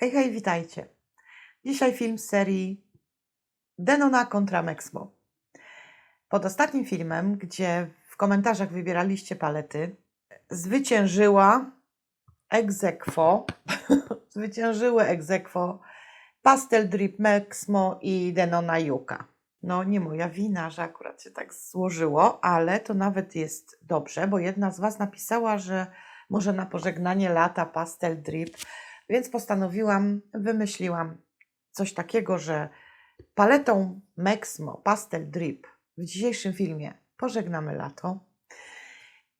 Hej, hej, witajcie. Dzisiaj film z serii Denona kontra Mexmo. Pod ostatnim filmem, gdzie w komentarzach wybieraliście palety, zwyciężyła egzekwo, zwyciężyły egzekwo Pastel Drip Mexmo i Denona Yuka. No nie moja wina, że akurat się tak złożyło, ale to nawet jest dobrze, bo jedna z Was napisała, że może na pożegnanie lata Pastel Drip więc postanowiłam, wymyśliłam coś takiego, że paletą Mexmo Pastel Drip w dzisiejszym filmie pożegnamy lato,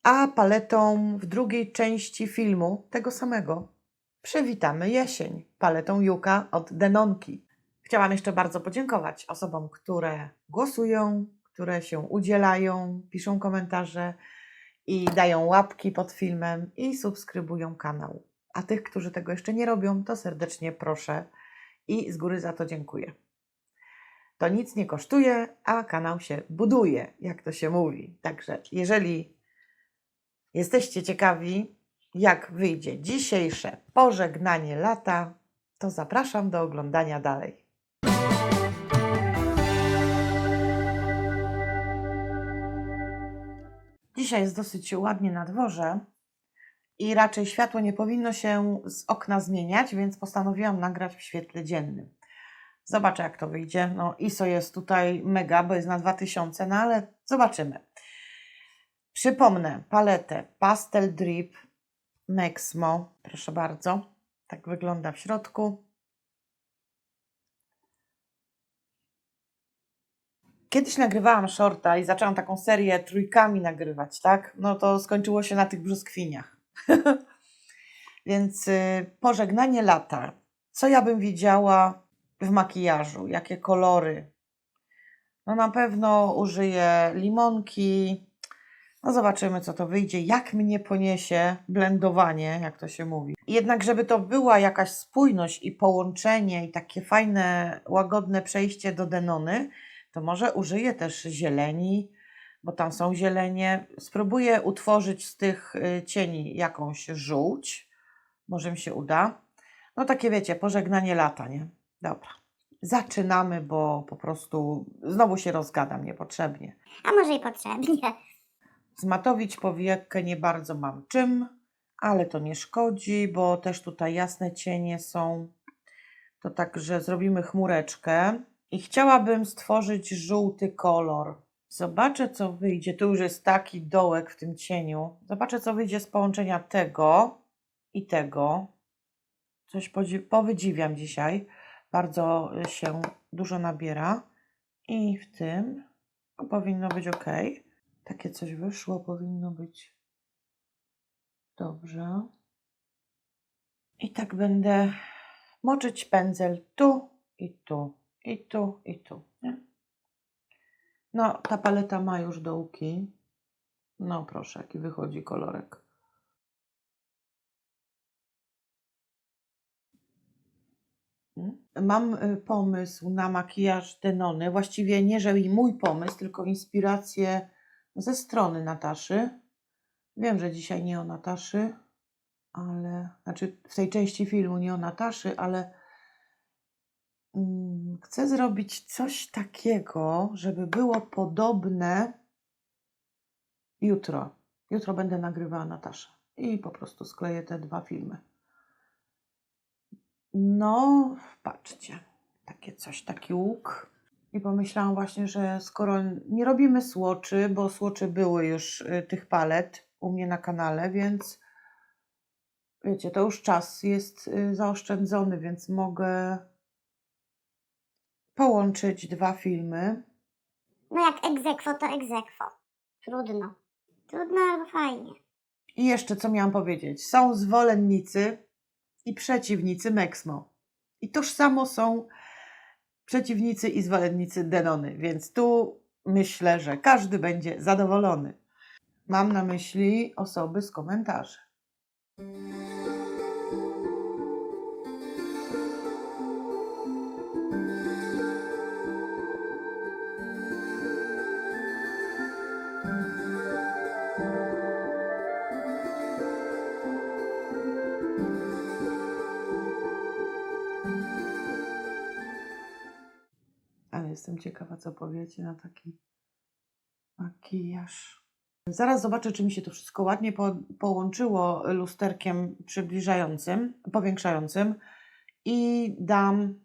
a paletą w drugiej części filmu tego samego przywitamy jesień paletą Juka od Denonki. Chciałam jeszcze bardzo podziękować osobom, które głosują, które się udzielają, piszą komentarze i dają łapki pod filmem i subskrybują kanał. A tych, którzy tego jeszcze nie robią, to serdecznie proszę i z góry za to dziękuję. To nic nie kosztuje, a kanał się buduje, jak to się mówi. Także jeżeli jesteście ciekawi, jak wyjdzie dzisiejsze pożegnanie lata, to zapraszam do oglądania dalej. Dzisiaj jest dosyć ładnie na dworze i raczej światło nie powinno się z okna zmieniać, więc postanowiłam nagrać w świetle dziennym. Zobaczę, jak to wyjdzie. No, ISO jest tutaj mega, bo jest na 2000, no ale zobaczymy. Przypomnę paletę Pastel Drip Mexmo. Proszę bardzo. Tak wygląda w środku. Kiedyś nagrywałam shorta i zaczęłam taką serię trójkami nagrywać, tak? No to skończyło się na tych brzoskwiniach. Więc y, pożegnanie lata. Co ja bym widziała w makijażu? Jakie kolory? No na pewno użyję limonki. No zobaczymy, co to wyjdzie. Jak mnie poniesie blendowanie, jak to się mówi. Jednak, żeby to była jakaś spójność i połączenie i takie fajne, łagodne przejście do Denony, to może użyję też zieleni, bo tam są zielenie. Spróbuję utworzyć z tych y, cieni jakąś żółć. Może mi się uda. No takie wiecie, pożegnanie lata, nie? Dobra. Zaczynamy, bo po prostu znowu się rozgadam niepotrzebnie. A może i potrzebnie. Zmatowić powiekę nie bardzo mam czym, ale to nie szkodzi, bo też tutaj jasne cienie są. To także zrobimy chmureczkę. I chciałabym stworzyć żółty kolor. Zobaczę, co wyjdzie. Tu już jest taki dołek w tym cieniu. Zobaczę, co wyjdzie z połączenia tego i tego. Coś powydziwiam dzisiaj. Bardzo się dużo nabiera. I w tym no, powinno być ok. Takie coś wyszło, powinno być dobrze. I tak będę moczyć pędzel tu i tu, i tu, i tu. No, ta paleta ma już dołki. No, proszę, jaki wychodzi kolorek. Mm. Mam y, pomysł na makijaż Denony. Właściwie nie, że i mój pomysł, tylko inspirację ze strony Nataszy. Wiem, że dzisiaj nie o Nataszy, ale znaczy w tej części filmu nie o Nataszy, ale mm, chcę zrobić coś takiego, żeby było podobne jutro. Jutro będę nagrywała Nataszę i po prostu skleję te dwa filmy. No, patrzcie, takie coś, taki łuk. I pomyślałam właśnie, że skoro nie robimy słoczy, bo słoczy były już y, tych palet u mnie na kanale, więc wiecie, to już czas jest y, zaoszczędzony, więc mogę połączyć dwa filmy. No jak egzekwo, to egzekwo. Trudno. Trudno, ale fajnie. I jeszcze co miałam powiedzieć? Są zwolennicy i przeciwnicy Mexmo. I tożsamo są przeciwnicy i zwolennicy Denony, więc tu myślę, że każdy będzie zadowolony. Mam na myśli osoby z komentarzy. Jestem ciekawa, co powiecie na taki makijaż. Zaraz zobaczę, czy mi się to wszystko ładnie po, połączyło lusterkiem przybliżającym, powiększającym i dam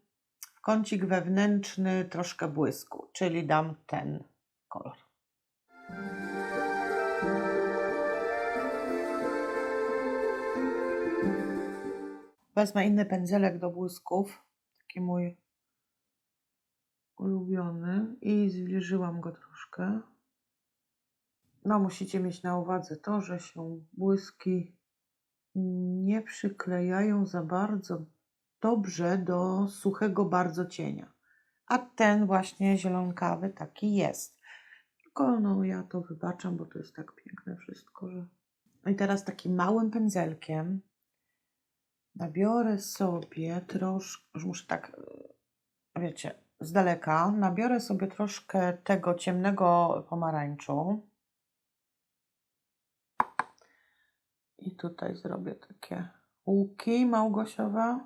w kącik wewnętrzny troszkę błysku, czyli dam ten kolor. Wezmę inny pędzelek do błysków, taki mój ulubiony i zwilżyłam go troszkę. No, musicie mieć na uwadze to, że się błyski nie przyklejają za bardzo dobrze do suchego bardzo cienia. A ten właśnie zielonkawy taki jest. Tylko no ja to wybaczam, bo to jest tak piękne wszystko, że... No i teraz takim małym pędzelkiem nabiorę sobie troszkę, już muszę tak, e, wiecie, z daleka, nabiorę sobie troszkę tego ciemnego pomarańczu. I tutaj zrobię takie łuki małgosiowe.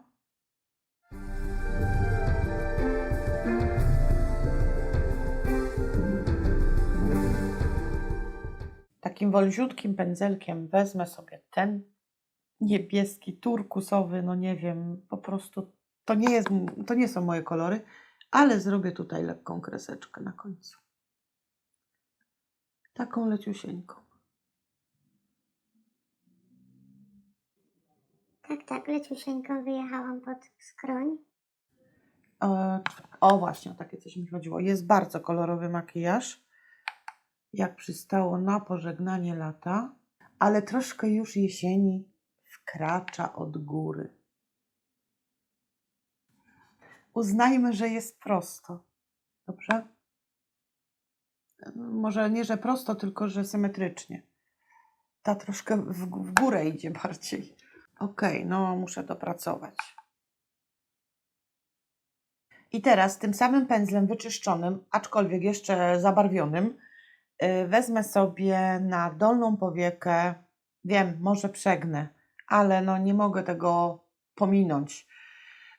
Takim wolziutkim pędzelkiem wezmę sobie ten niebieski, turkusowy, no nie wiem, po prostu to nie, jest, to nie są moje kolory, ale zrobię tutaj lekką kreseczkę na końcu. Taką leciusieńką. Tak, tak, leciusieńko wyjechałam pod skroń. E, O, właśnie, o takie coś mi chodziło. Jest bardzo kolorowy makijaż, jak przystało na pożegnanie lata, ale troszkę już jesieni wkracza od góry. Uznajmy, że jest prosto. Dobrze? Może nie, że prosto, tylko że symetrycznie. Ta troszkę w, górę idzie bardziej. Okej, no muszę dopracować. I teraz tym samym pędzlem wyczyszczonym, aczkolwiek jeszcze zabarwionym, y, wezmę sobie na dolną powiekę, wiem, może przegnę, ale no nie mogę tego pominąć.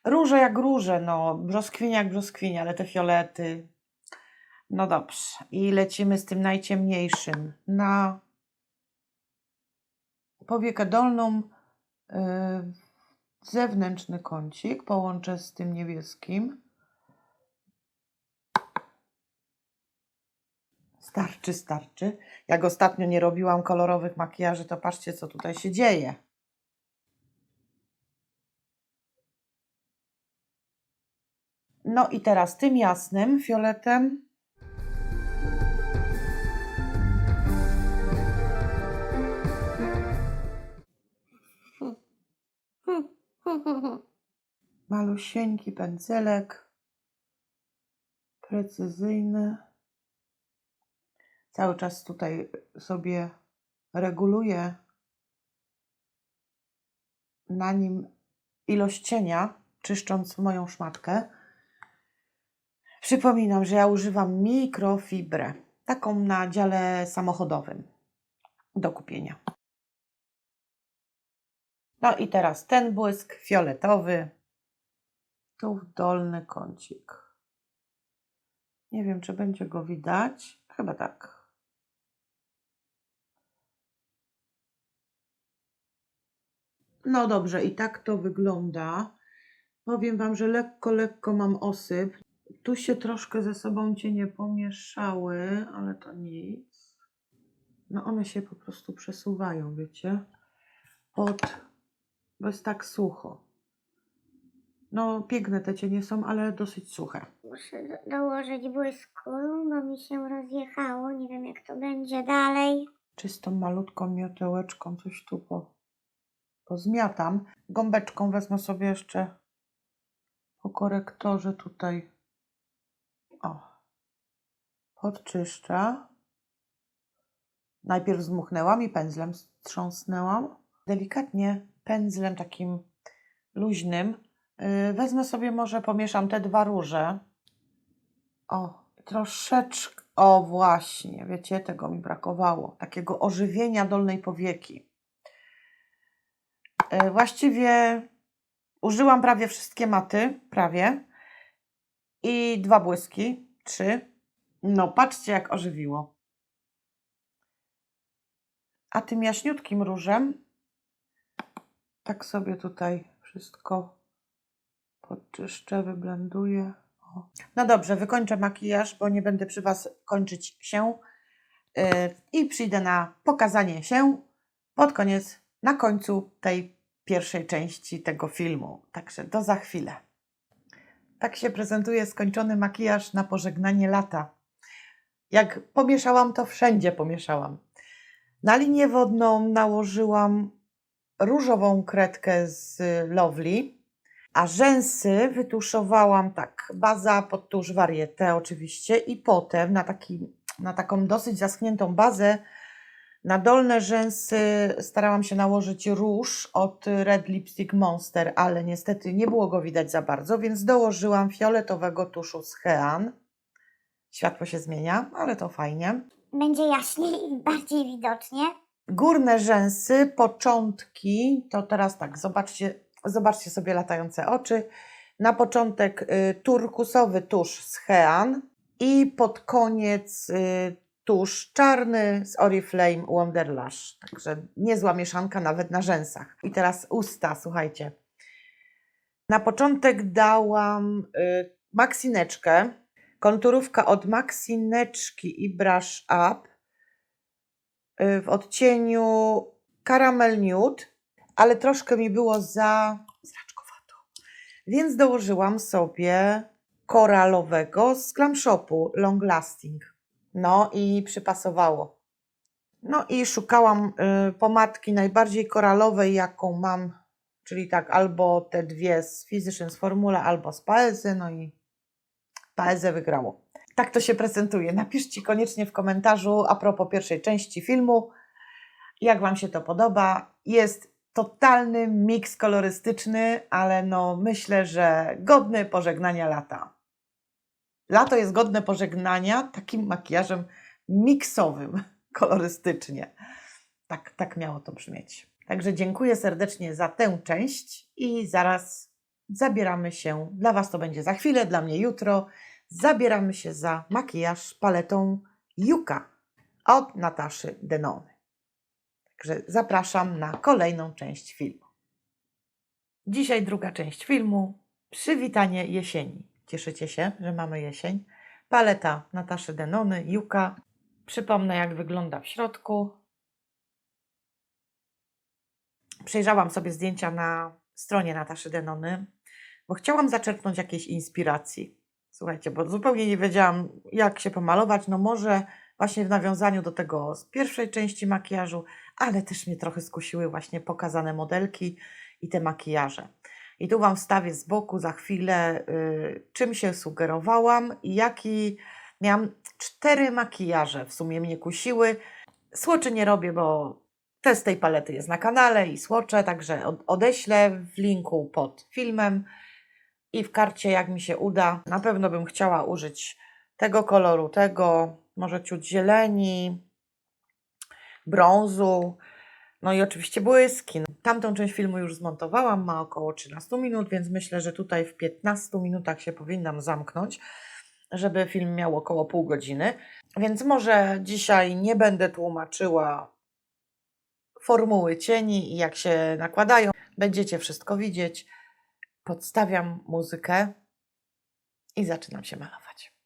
Róże jak róże, no, brzoskwinia jak brzoskwinia, ale te fiolety. No dobrze. I lecimy z tym najciemniejszym na powiekę dolną, y, zewnętrzny kącik, połączę z tym niebieskim. Starczy, starczy. Jak ostatnio nie robiłam kolorowych makijaży, to patrzcie, co tutaj się dzieje. No i teraz tym jasnym fioletem malusieńki pędzelek, precyzyjny. Cały czas tutaj sobie reguluję na nim ilość cienia, czyszcząc moją szmatkę. Przypominam, że ja używam mikrofibrę, taką na dziale samochodowym do kupienia. No i teraz ten błysk fioletowy, tu w dolny kącik. Nie wiem, czy będzie go widać. Chyba tak. No dobrze, i tak to wygląda. Powiem Wam, że lekko, lekko mam osyp. Tu się troszkę ze sobą cienie pomieszały, ale to nic. No one się po prostu przesuwają, wiecie? Pod... Bo jest tak sucho. No piękne te cienie są, ale dosyć suche. Muszę do- dołożyć błysku, bo mi się rozjechało. Nie wiem, jak to będzie dalej. Czystą, malutką miotełeczką coś tu po, pozmiatam. Gąbeczką wezmę sobie jeszcze po korektorze tutaj. O. Podczyszczę. Najpierw zmuchnęłam i pędzlem strząsnęłam. Delikatnie pędzlem takim luźnym. Yy, wezmę sobie może, pomieszam te dwa róże. O, troszeczkę. O, właśnie, wiecie, tego mi brakowało. Takiego ożywienia dolnej powieki. Yy, właściwie użyłam prawie wszystkie maty, prawie. I dwa błyski. trzy. No, patrzcie, jak ożywiło. A tym jaśniutkim różem tak sobie tutaj wszystko podczyszczę, wyblenduję. O. No dobrze, wykończę makijaż, bo nie będę przy Was kończyć się. Yy, I przyjdę na pokazanie się pod koniec, na końcu tej pierwszej części tego filmu. Także do za chwilę. Tak się prezentuje skończony makijaż na pożegnanie lata. Jak pomieszałam, to wszędzie pomieszałam. Na linię wodną nałożyłam różową kredkę z Lovely, a rzęsy wytuszowałam tak, baza pod tusz Varieté oczywiście i potem na, taki, na taką dosyć zaschniętą bazę na dolne rzęsy starałam się nałożyć róż od Red Lipstick Monster, ale niestety nie było go widać za bardzo, więc dołożyłam fioletowego tuszu z Hean. Światło się zmienia, ale to fajnie. Będzie jaśniej i bardziej widocznie. Górne rzęsy, początki, to teraz tak, zobaczcie, zobaczcie sobie latające oczy. Na początek y, turkusowy tusz z Hean i pod koniec y, tusz czarny z Oriflame Wonderlash. Także niezła mieszanka nawet na rzęsach. I teraz usta, słuchajcie. Na początek dałam y, maksineczkę, konturówka od maksineczki i brush up y, w odcieniu Caramel Nude, ale troszkę mi było za zraczkowato. Więc dołożyłam sobie koralowego z Glam Shopu Long Lasting. No i przypasowało. No i szukałam y, pomadki najbardziej koralowej, jaką mam, czyli tak albo te dwie z Physicians Formula, albo z Paezy, no i Paezę wygrało. Tak to się prezentuje. Napiszcie koniecznie w komentarzu a propos pierwszej części filmu, jak Wam się to podoba. Jest totalny miks kolorystyczny, ale no myślę, że godny pożegnania lata. Lato jest godne pożegnania takim makijażem miksowym, kolorystycznie. Tak, tak miało to brzmieć. Także dziękuję serdecznie za tę część i zaraz zabieramy się, dla Was to będzie za chwilę, dla mnie jutro, zabieramy się za makijaż paletą Yuka od Nataszy Denony. Także zapraszam na kolejną część filmu. Dzisiaj druga część filmu, przywitanie jesieni. Cieszycie się, że mamy jesień. Paleta Nataszy Denony, Juka. Przypomnę, jak wygląda w środku. Przejrzałam sobie zdjęcia na stronie Nataszy Denony, bo chciałam zaczerpnąć jakiejś inspiracji. Słuchajcie, bo zupełnie nie wiedziałam, jak się pomalować. No może właśnie w nawiązaniu do tego z pierwszej części makijażu, ale też mnie trochę skusiły właśnie pokazane modelki i te makijaże. I tu Wam wstawię z boku za chwilę, y, czym się sugerowałam i jaki miałam cztery makijaże w sumie mnie kusiły. Słoczy nie robię, bo test tej palety jest na kanale i słocze, także od- odeślę w linku pod filmem i w karcie, jak mi się uda. Na pewno bym chciała użyć tego koloru, tego, może ciut zieleni, brązu, no i oczywiście błyski. Tamtą część filmu już zmontowałam, ma około 13 minut, więc myślę, że tutaj w 15 minutach się powinnam zamknąć, żeby film miał około pół godziny. Więc może dzisiaj nie będę tłumaczyła formuły cieni i jak się nakładają. Będziecie wszystko widzieć. Podstawiam muzykę i zaczynam się malować.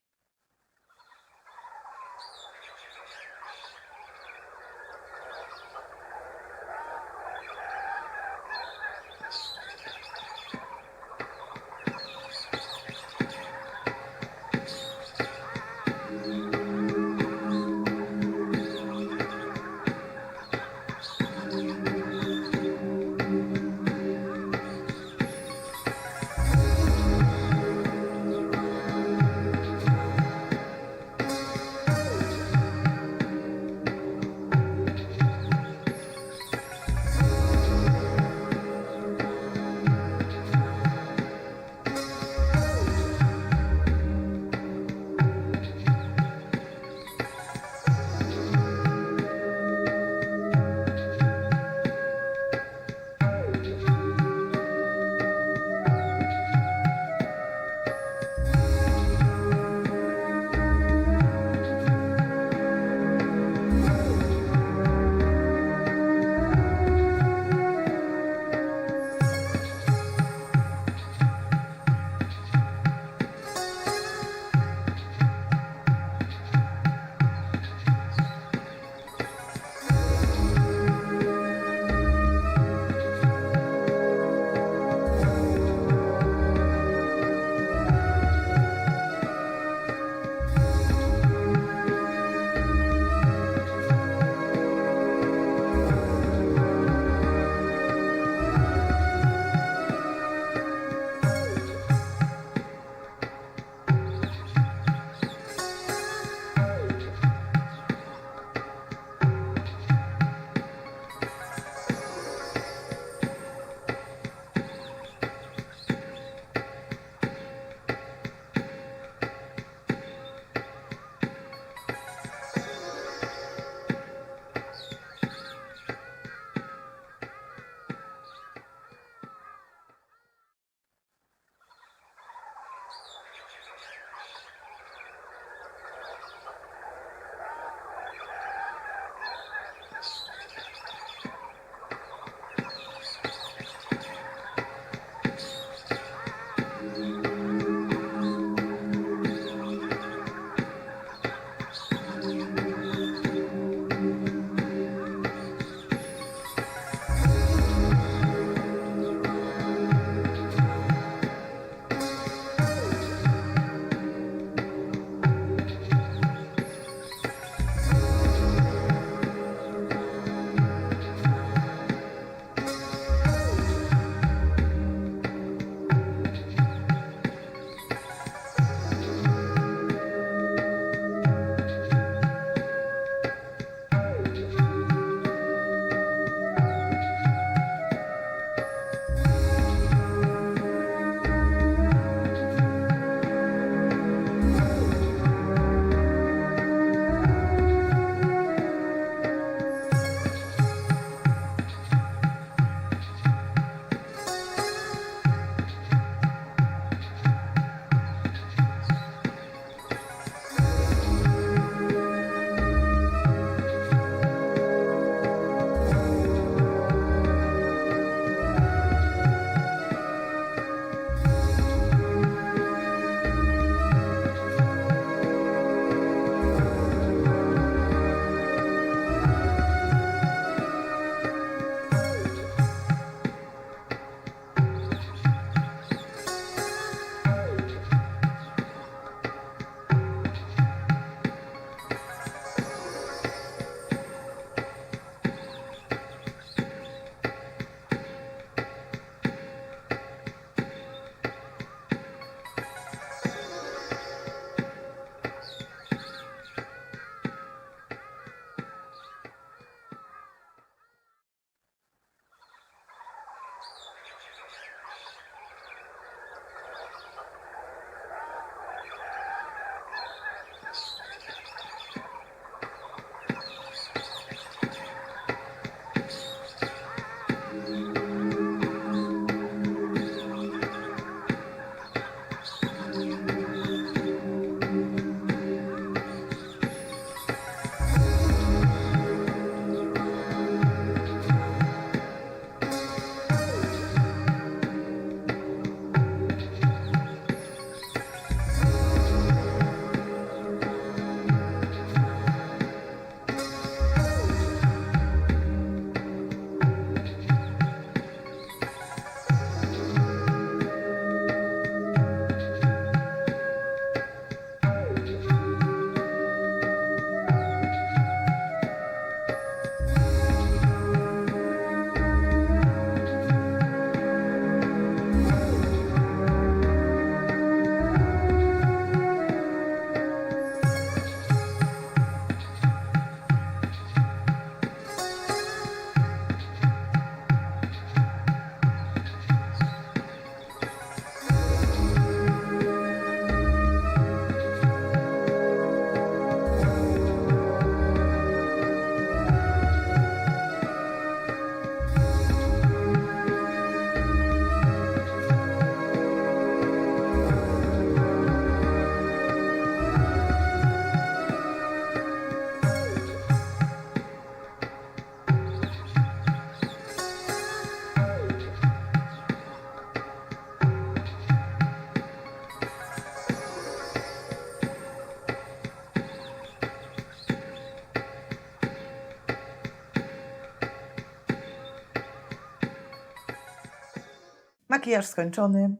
Makijaż skończony.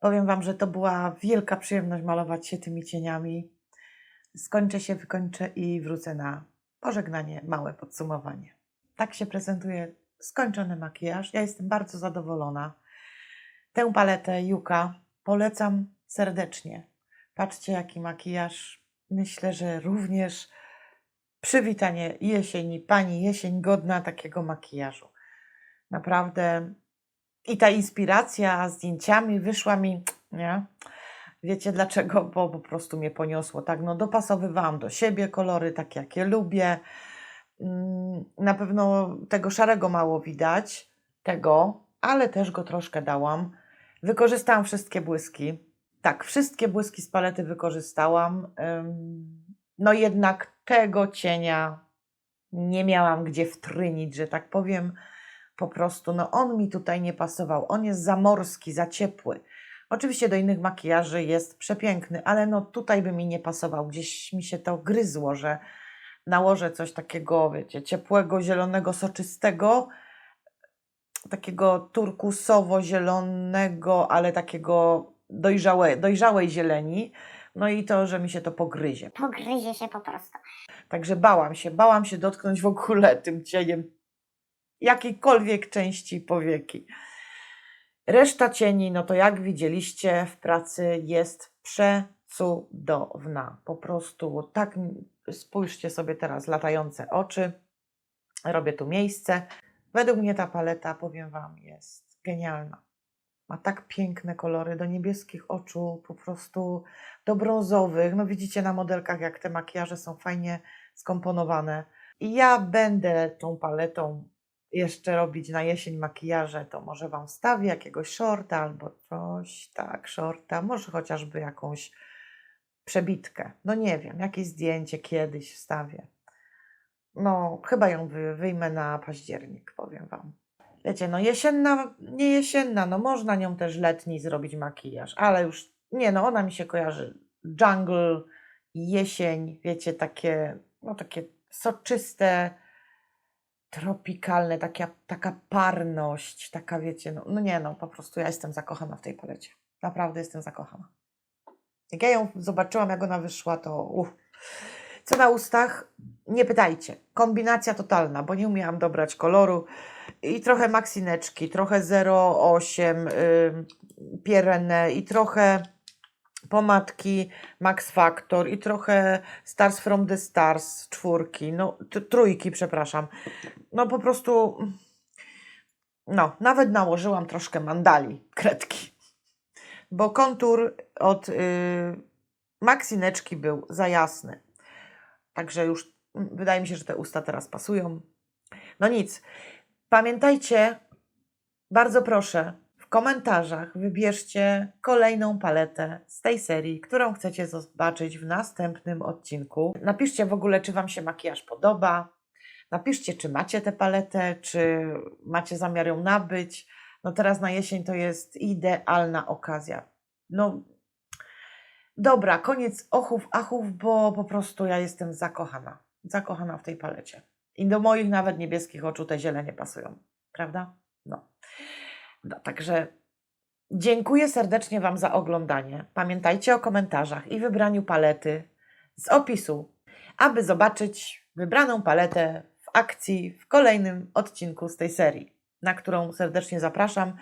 Powiem Wam, że to była wielka przyjemność malować się tymi cieniami. Skończę się, wykończę i wrócę na pożegnanie, małe podsumowanie. Tak się prezentuje skończony makijaż. Ja jestem bardzo zadowolona. Tę paletę Juka polecam serdecznie. Patrzcie, jaki makijaż. Myślę, że również przywitanie jesieni, pani jesień godna takiego makijażu. Naprawdę. I ta inspiracja zdjęciami wyszła mi, nie? Wiecie dlaczego? Bo po prostu mnie poniosło. Tak, no dopasowywałam do siebie kolory, tak jak je lubię. Mm, Na pewno tego szarego mało widać, tego, ale też go troszkę dałam. Wykorzystałam wszystkie błyski. Tak, wszystkie błyski z palety wykorzystałam. No jednak tego cienia nie miałam gdzie wtrynić, że tak powiem. Po prostu, no on mi tutaj nie pasował. On jest za morski, za ciepły. Oczywiście do innych makijaży jest przepiękny, ale no tutaj by mi nie pasował. Gdzieś mi się to gryzło, że nałożę coś takiego, wiecie, ciepłego, zielonego, soczystego, takiego turkusowo-zielonego, ale takiego dojrzałe, dojrzałej zieleni. No i to, że mi się to pogryzie. Pogryzie się po prostu. Także bałam się, bałam się dotknąć w ogóle tym cieniem jakiejkolwiek części powieki. Reszta cieni, no to jak widzieliście w pracy, jest przecudowna. Po prostu tak, spójrzcie sobie teraz, latające oczy. Robię tu miejsce. Według mnie ta paleta, powiem Wam, jest genialna. Ma tak piękne kolory do niebieskich oczu, po prostu do brązowych. No widzicie na modelkach, jak te makijaże są fajnie skomponowane. I ja będę tą paletą jeszcze robić na jesień makijaże, to może Wam wstawię jakiegoś shorta albo coś, tak, shorta, może chociażby jakąś przebitkę. No nie wiem, jakieś zdjęcie kiedyś wstawię. No, chyba ją wy, wyjmę na październik, powiem Wam. Wiecie, no jesienna, nie jesienna, no można nią też letni zrobić makijaż, ale już, nie no, ona mi się kojarzy. Jungle, jesień, wiecie, takie, no takie soczyste, tropikalne, taka, taka parność, taka wiecie, no, no nie no, po prostu ja jestem zakochana w tej palecie. Naprawdę jestem zakochana. Jak ja ją zobaczyłam, jak ona wyszła, to uff. Co na ustach? Nie pytajcie. Kombinacja totalna, bo nie umiałam dobrać koloru. I trochę maksineczki, trochę 0,8 y, Pirenne i trochę pomadki Max Factor i trochę Stars from the Stars czwórki, no trójki, przepraszam. No po prostu, no nawet nałożyłam troszkę mandali, kredki, bo kontur od y, maksineczki był za jasny. Także już wydaje mi się, że te usta teraz pasują. No nic. Pamiętajcie, bardzo proszę, w komentarzach wybierzcie kolejną paletę z tej serii, którą chcecie zobaczyć w następnym odcinku. Napiszcie w ogóle, czy Wam się makijaż podoba. Napiszcie, czy macie tę paletę, czy macie zamiar ją nabyć. No teraz na jesień to jest idealna okazja. No dobra, koniec ochów, achów, bo po prostu ja jestem zakochana. Zakochana w tej palecie. I do moich nawet niebieskich oczu te zielenie pasują. Prawda? No. No także dziękuję serdecznie Wam za oglądanie. Pamiętajcie o komentarzach i wybraniu palety z opisu, aby zobaczyć wybraną paletę w akcji w kolejnym odcinku z tej serii, na którą serdecznie zapraszam.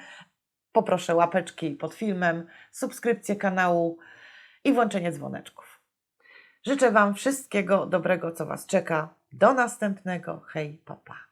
Poproszę łapeczki pod filmem, subskrypcję kanału i włączenie dzwoneczków. Życzę Wam wszystkiego dobrego, co Was czeka. Do następnego. Hej, papa.